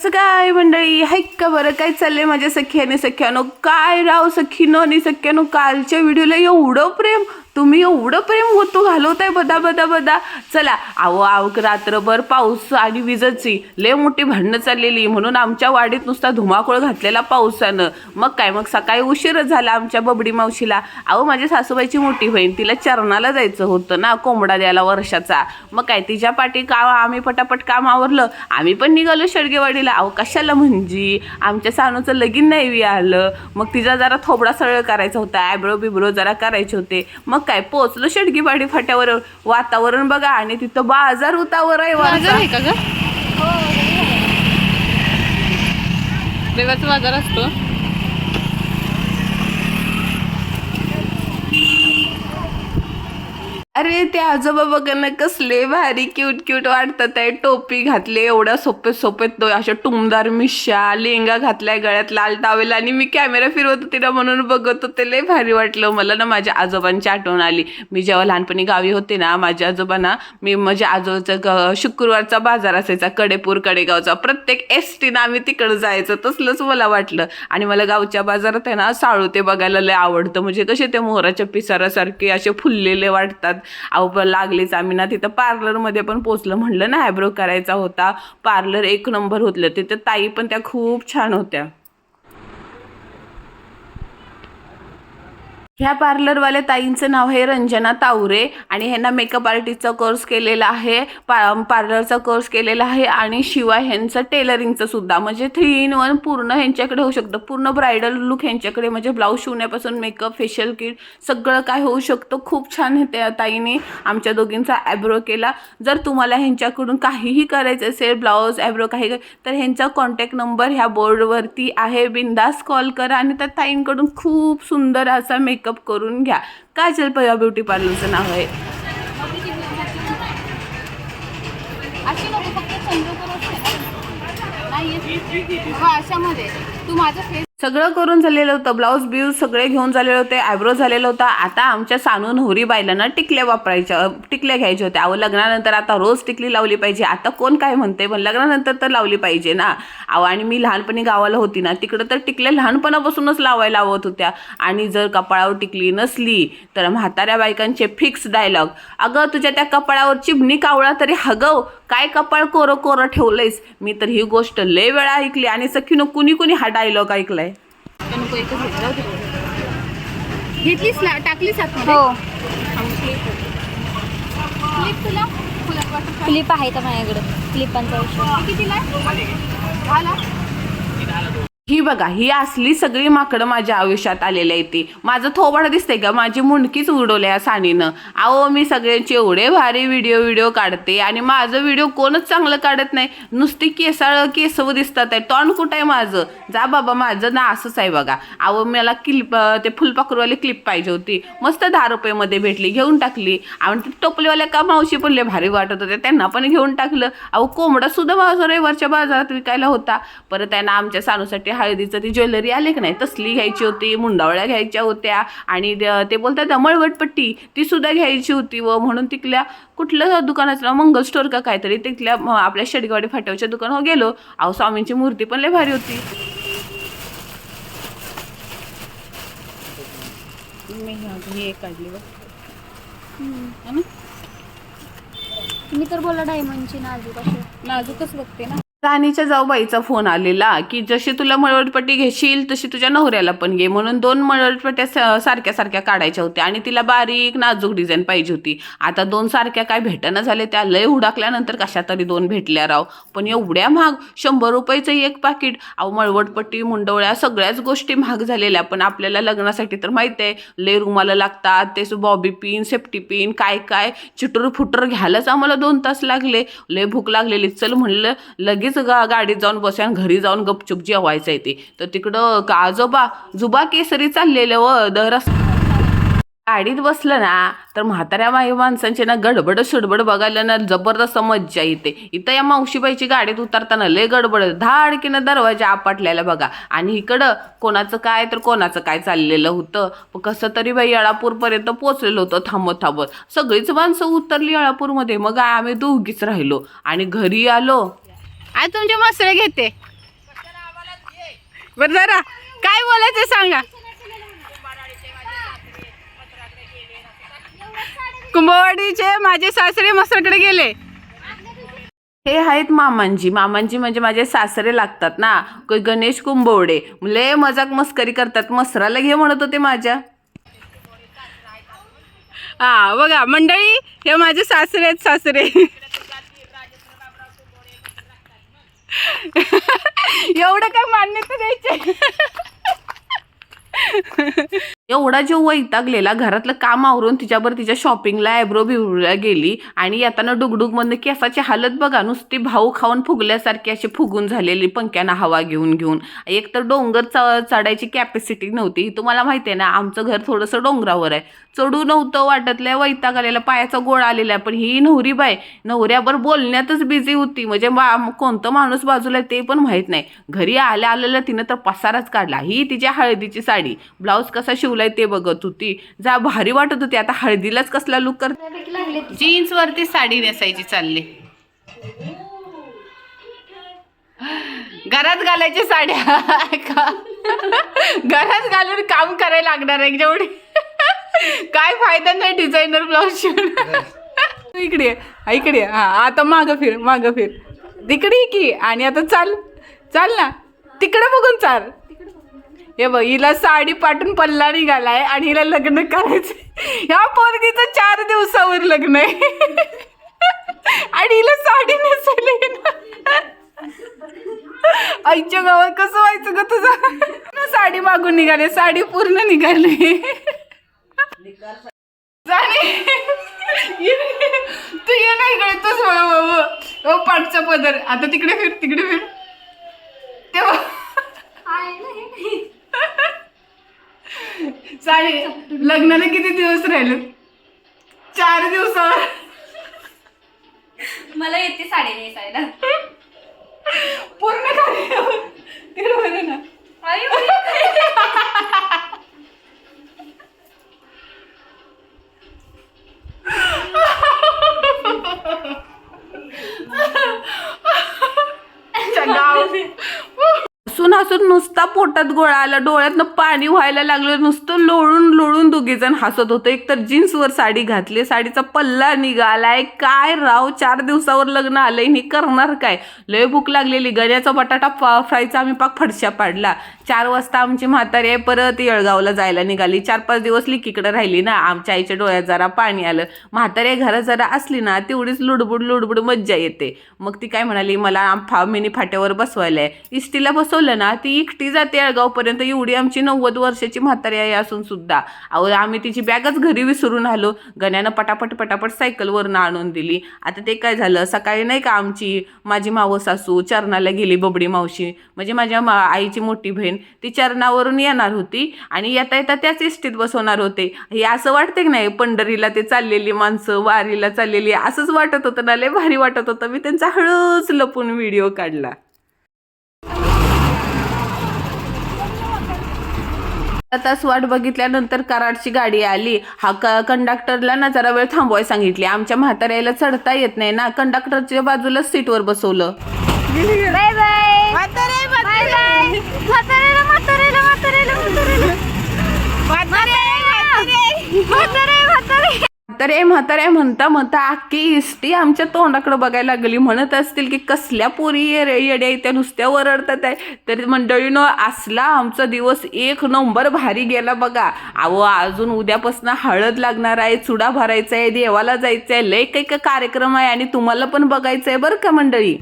असं काय मंडळी? हाय का बरं? काय चाललंय माझ्या सखी आणि सख्यानो? काय राव सखीनो आणि सख्यानो? कालच्या व्हिडिओला एवढं प्रेम? तुम्ही एवढं प्रेम होतो घालवताय बदा बदा बदा. चला अहो आव रात्रभर पाऊस आणि विजेची लय मोठी भांडणं चाललेली. म्हणून आमच्या वाडीत नुसता धुमाकूळ घातलेला पावसानं. मग काय मग सकाळी उशीरच झाला आमच्या बबडी मावशीला. अहो माझ्या सासूबाईची मोठी बहीण तिला चरणाला जायचं होतं ना कोंबडा द्यायला वर्षाचा. मग काय तिच्या पाठी का आम्ही पटापट काम आवरलं. आम्ही पण निघालो शेडगेवाडीला. अहो कशाला म्हणजे? आमच्या सानूचं लगीन नाही आलं. मग तिचा जरा थोबडा सरळ करायचा होता ॲब्रो बिब्रो जरा करायचे होते. मग काय? पोचलो शेडगेवाडी फाट्यावर. वातावरण बघा आणि तिथं बाजार उतावर आहे बाजार वरचा. आहे का ग? देवाचा बाजार असतो. अरे ते आजोबा बघा ना कसले भारी क्यूट क्यूट वाटतात आहे. टोपी घातले एवढ्या सोपे सोपे तो अशा टुमदार मिश्या लेंगा घातलाय गळ्यात लाल टावेल आणि मी कॅमेरा फिरवत होते ना म्हणून बघत होते. लय भारी वाटलं मला ना माझ्या आजोबांची आठवण आली. मी जेव्हा लहानपणी गावी होते ना माझ्या आजोबांना मी माझ्या आजोबाचा ग- शुक्रवारचा बाजार असायचा कडेपूर कडेगावचा. प्रत्येक एस टीनं आम्ही तिकडं जायचं तसलंच मला वाटलं. आणि मला गावच्या बाजारात आहे ना साळू ते बघायला लय आवडतं. म्हणजे कसे ते मोहराच्या पिसारासारखे असे फुललेले वाटतात. अहो लागले लागलेच आम्ही ना तिथं पार्लरमध्ये पण पोचलं. म्हणलं ना आयब्रो करायचा होता. पार्लर एक नंबर होतलं. तिथं ताई पण त्या खूप छान होत्या. ह्या पार्लरवाल्या ताईंचं नाव आहे रंजना तावरे आणि ह्यांना मेकअप आर्टिस्टचा कोर्स केलेला आहे पा पार्लरचा कोर्स केलेला आहे आणि शिवाय ह्यांचं टेलरिंगचं सुद्धा. म्हणजे थ्री इन वन पूर्ण ह्यांच्याकडे होऊ शकतं. पूर्ण ब्रायडल लुक ह्यांच्याकडे. म्हणजे ब्लाऊज शिवण्यापासून मेकअप फेशियल किट सगळं काय होऊ शकतं. खूप छान त्या ताईने आमच्या दोघींचा ॲब्रो केला. जर तुम्हाला ह्यांच्याकडून काहीही करायचं असेल ब्लाऊज ॲब्रो काही तर ह्यांचा कॉन्टॅक्ट नंबर ह्या बोर्डवरती आहे. बिंदास कॉल करा आणि त्या ताईंकडून खूप सुंदर असा मेकअप करून घ्या. काजल पया ब्युटी पार्लरचं नाव आहे? अशी नको फक्त चंद्रपूर नाही हा अशामध्ये. तू माझं फेस सगळं करून झालेलं होतं. ब्लाऊज ब्यूज सगळे घेऊन झालेले होते. आयब्रो झालेलं होता. आता आमच्या सानू नवरी बायलांना टिकल्या वापरायच्या टिकल्या घ्यायच्या होत्या. अहो लग्नानंतर आता रोज टिकली लावली पाहिजे. आता कोण काय म्हणते पण लग्नानंतर तर लावली पाहिजे ना. अहो आणि मी लहानपणी गावाला होती ना तिकडं तर टिकल्या लहानपणापासूनच लावायला लावत होत्या. आणि जर कपाळावर टिकली नसली तर म्हाताऱ्या बायकांचे फिक्स डायलॉग. अगं तुझ्या त्या कपाळावर चिमणी कावळा तरी हगव. काय कपाळ कोरं कोरं ठेवलंयस? मी तर ही गोष्ट लय वेळा ऐकली आणि सखीनं कुणी कुणी हा डायलॉग ऐकलाय. घेतलीस ना? टाकलीस आतमध्ये हो. क्लिप तुला? आहे का माझ्याकडे. क्लिपांचा विषय कितीला झाला ही बघा ही असली सगळी माकडं माझ्या आयुष्यात आलेली आहे ती. माझं थोबाड दिसतंय का माझी मुंडकीच उडवल्या सानीनं. अहो मी सगळ्यांचे एवढे भारी व्हिडिओ व्हिडिओ काढते आणि माझं व्हिडिओ कोणच चांगलं काढत नाही. नुसती केसाळ केसव दिसतात आहे. तोंड कुठं आहे माझं? जा बाबा माझं ना असंच आहे बघा. अहो मला क्लिप ते फुलपाखरूवाली क्लिप पाहिजे होती. मस्त दहा रुपयेमध्ये भेटली घेऊन टाकली. आणि ते टोपलीवाल्या का मावशी पण लय भारी वाटत होते. त्यांना पण घेऊन टाकलं. अहो कोंबडा सुद्धा माझा रविवारच्या बाजारात विकायला होता. परत त्यांना आमच्या सानूसाठी हळदीचं ती ज्वेलरी आले की नाही? तसली घ्यायची होती मुंडावळ्या घ्यायच्या होत्या आणि ते बोलतात ना मळवटपट्टी ती सुद्धा घ्यायची होती व म्हणून तिथल्या कुठलं दुकानाचं नाव मंगल स्टोर का काहीतरी तिथल्या आपल्या शेडगावडी फाट्यावरच्या दुकानावर गेलो. अहो स्वामींची मूर्ती पण लय भारी होती. मी ही एक काढली बघ. मी तर बोला डायमंडची नाजूक अशी. नाजूकच बघते ना. राणीच्या जाऊबाईचा फोन आलेला की जशी तुला मळवटपट्टी घेशील तशी तुझ्या नवऱ्याला पण घे. म्हणून दोन मळवटपट्ट्या स- सारख्या सारख्या काढायच्या होत्या आणि तिला बारीक नाजूक डिझाईन पाहिजे होती. आता दोन सारख्या काय भेटना झाले त्या? लय हुडाकल्यानंतर कशा तरी दोन भेटल्या राव. पण एवढ्या महाग शंभर रुपयाचं एक पाकिट? अहो मळवटपट्टी मुंडवळ्या सगळ्याच गोष्टी महाग झालेल्या. पण आपल्याला लग्नासाठी तर माहीत आहे लय रुमाला लागतात ते बॉबी पिन सेफ्टी पिन काय काय? चिटर फुटर घ्यायलाच आम्हाला दोन तास लागले. लय भूक लागलेली. चल म्हणलं लगेच गा गाडीत जाऊन बसूया आणि घरी जाऊन गपचूप जेवायचं आहे ते. तर तिकडं का आजोबा जुबा केसरी चाललेलं व हो, दर गाडीत बसलं ना तर म्हाताऱ्या माई माणसांची ना गडबड सुडबड बघायला ना जबरदस्त मज्जा येते. इथं या मावशीबाईची गाडीत उतरताना लय गडबड धाडकीनं दरवाजा आपटलेला बघा. आणि इकडं कोणाचं काय तर कोणाचं काय चाललेलं होतं. कसं तरी बाई येळापूरपर्यंत पोचलेलं होतं थांबत थांबत. सगळीच माणसं उतरली येळापूरमध्ये. मग आम्ही दोघीच राहिलो. आणि घरी आलो. आज तुमचे मसळे घेते. बरं जरा. काय बोलायचं सांगा. कुंभवाडीचे माझे सासरे मसराकडे गेले. हे आहेत मामांजी. मामांजी म्हणजे माझे सासरे लागतात ना. क- गणेश कुंभवडे. लय मजाक मस्करी करतात. मसराला घे म्हणत होते माझ्या. हा बघा मंडळी हे माझे सासरे आहेत सासरे. एवढं काय मान्यता द्यायचे? एवढा जीव वैतागलेला घरातलं काम आवरून तिच्यावर तिच्या शॉपिंगला आयब्रो बिब्रोला गेली आणि येताना डुगडुग मधनं केसाची हालत बघा नुसती भाऊ खाऊन फुगल्यासारखी अशी फुगून झालेली पंख्यानं हवा घेऊन घेऊन. एक तर डोंगर च चढायची कॅपॅसिटी नव्हती. तुम्हाला माहिती आहे ना आमचं घर थोडंसं डोंगरावर आहे. चढू नव्हतं वाटतल्या वैताग आलेला पायाचा गोळा आलेला पण ही नवरी बाय नवऱ्यावर बोलण्यातच बिझी होती. म्हणजे मा- कोणतं माणूस बाजूला आहे ते पण माहीत नाही. घरी आल्या आलेलं तिनं तर पसाराच काढला. ही तिच्या हळदीची साडी. ब्लाऊज कसा शिवला शिवलाय ते बघत होती. जा भारी वाटत होती. आता हळदीलाच कसला लुक कर जीन्स वरती साडी नेसायची चालली. घरात घालायची साड्या का? घरात घालून काम करायला लागणार आहे जेवढी. काय फायदा नाही डिझायनर ब्लाऊज शिवून. इकडे इकडे. हा आता मागं फिर मागं फिर. तिकडे की. आणि आता चाल चाल ना. तिकडे बघून चाल. हे बघ हिला साडी पाठून पल्ला निघालाय आणि हिला लग्न करायचं ह्या पोरगीचं चार दिवसावर लग्न आहे. आणि हिला साडी नेसवली आईच्या गावात कसं व्हायचं ग तुझं? साडी मागून निघाले साडी पूर्ण निघाली. तू ये नाही इकडे तूच पाठचा पदर. आता तिकडे फिर तिकडे फिर. साडी लग्नाला किती दिवस राहिले चार दिवसावर. मला येते साडी नेसायला. पूर्ण बघा ना. हसून हसून नुसता पोटात गोळा आला डोळ्यातनं पाणी व्हायला लागलं नुसतं लोळून लोळून दोघीजण हसत होतं. एक तर जीन्सवर साडी घातली साडीचा पल्ला निघालाय. काय राव चार दिवसावर लग्न आलंय नि करणार काय? लय भूक लागलेली गण्याचा बटाटा फ्रायचा आम्ही पाक फडशा पाडला. चार वाजता आमची म्हातारी आहे परत येळगावला जायला निघाली. चार पाच दिवस लिकीकडे राहिली ना आमच्या आईच्या डोळ्यात जरा पाणी आलं. म्हातारी घरात जरा असली ना तेवढीच लुडबुड लुडबुड मज्जा येते. मग ती काय म्हणाली मला फा मिनी फाट्यावर बसवायला आहे इष्टीला बसवलं ना ती एकटी जाते अळगावपर्यंत एवढी आमची नव्वद वर्षाची म्हातारी आहे असून सुद्धा. अहो आम्ही तिची बॅगच घरी विसरून आलो. गण्यानं पटापट पटापट सायकलवरनं आणून दिली. आता ते काय झालं? सकाळी नाही का आमची माझी मावं सासू चरणाला गेली बबडी मावशी. म्हणजे माझ्या मा आईची मोठी बहीण ती चरणावरून येणार होती आणि येता येता त्याच इष्टीत बसवणार होते. हे असं वाटते की नाही? पंढरीला ते चाललेली माणसं वारीला चाललेली असंच वाटत होतं ना? लय भारी वाटत होतं. मी त्यांचा हळूच लपून व्हिडिओ काढला. तास वाट बघितल्यानंतर कराडची गाडी आली. हा क कंडक्टरला ना जरा वेळ थांबवाय सांगितली. आमच्या म्हाताऱ्याला चढता येत नाही ना. कंडक्टरच्या बाजूलाच सीटवर बसवलं. बाय बाय बाय बाय म्हातारेला म्हातारेला म्हातारेला म्हातारेला म्हातारे म्हातारे म्हणता म्हणता अख्खी इष्टी आमच्या तोंडाकडे बघायला लागली. म्हणत असतील की कसल्या पोरी येड्या त्या नुसत्या वरडतात आहे. तर मंडळीनं असला आमचा दिवस एक नंबर भारी गेला बघा. अहो अजून उद्यापासून हळद लागणार आहे चुडा भरायचा आहे देवाला जायचं आहे. लय काही काही कार्यक्रम आहे आणि तुम्हाला पण बघायचं आहे बरं का मंडळी?